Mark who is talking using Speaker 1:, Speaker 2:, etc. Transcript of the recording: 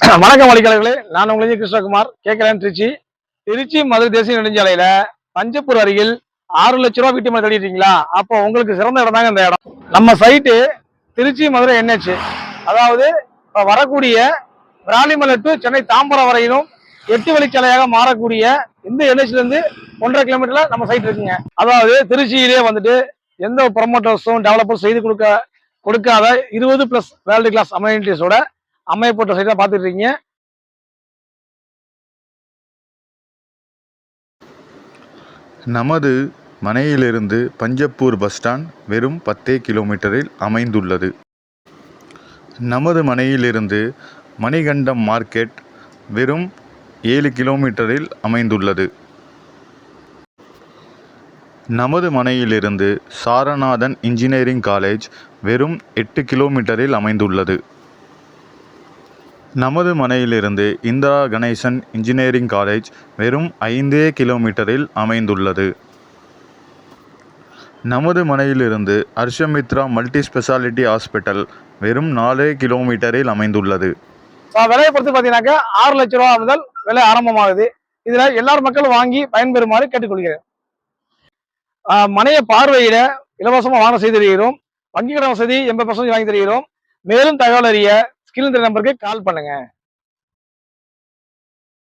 Speaker 1: வணக்கம் வழிகாலர்களே நான் உங்களுக்கு கிருஷ்ணகுமார். கேட்கறேன் திருச்சி. திருச்சி மதுரை தேசிய நெடுஞ்சாலையில பஞ்சப்பூர் அருகில் ஆறு லட்ச ரூபா வீட்டு மேலே தேடிட்டீங்களா அப்போ உங்களுக்கு சிறந்த இடம் தாங்க இந்த இடம். நம்ம சைட்டு திருச்சி மதுரை என்ஹெச். அதாவது இப்போ வரக்கூடிய விராலிமலை டு சென்னை தாம்பரம் வரையிலும் எட்டு வழிச்சாலையாக மாறக்கூடிய இந்த என்ஹெச்லேருந்து ஒன்றரை கிலோமீட்டர்ல நம்ம சைட் இருக்குங்க. அதாவது திருச்சியிலே வந்துட்டு எந்த ப்ரொமோட்டர்ஸும் டெவலப்பர் செய்து கொடுக்க கொடுக்காத இருபது பிளஸ் வேர்ல்டு கிளாஸ் அமெனிட்டிஸோட அம்மையப்பட்ட சைட் தான் பார்த்துட்டு இருக்கீங்க.
Speaker 2: நமது மனையிலிருந்து பஞ்சப்பூர் பஸ் ஸ்டாண்ட் வெறும் பத்தே கிலோமீட்டரில் அமைந்துள்ளது. நமது மனையிலிருந்து மணிகண்டம் மார்க்கெட் வெறும் ஏழு கிலோமீட்டரில் அமைந்துள்ளது. நமது மனையிலிருந்து சாரநாதன் இன்ஜினியரிங் காலேஜ் வெறும் எட்டு கிலோமீட்டரில் அமைந்துள்ளது. நமது மனையிலிருந்து இந்திரா கணேசன் இன்ஜினியரிங் காலேஜ் வெறும் ஐந்தே கிலோமீட்டரில் அமைந்துள்ளது. நமது மனையிலிருந்து ஹர்ஷமித்ரா மல்டி ஸ்பெஷாலிட்டி ஹாஸ்பிட்டல் வெறும் நாலே கிலோமீட்டரில் அமைந்துள்ளது.
Speaker 1: விலையை பொறுத்து பார்த்தீங்கன்னாக்கா ஆறு லட்ச ரூபா முதல் விலை ஆரம்பமாகுது. இதில் எல்லார் மக்களும் வாங்கி பயன்பெறுமாறு கேட்டுக்கொள்கிறேன். மனையை பார்வையிட இலவசமாக வாங்க செய்து தருகிறோம். வங்கி கடன் வசதி எண்பது பர்சன்ட் வாங்கி தருகிறோம். மேலும் தகவல் அறிய ஸ்கில் நம்பருக்கு கால் பண்ணுங்க.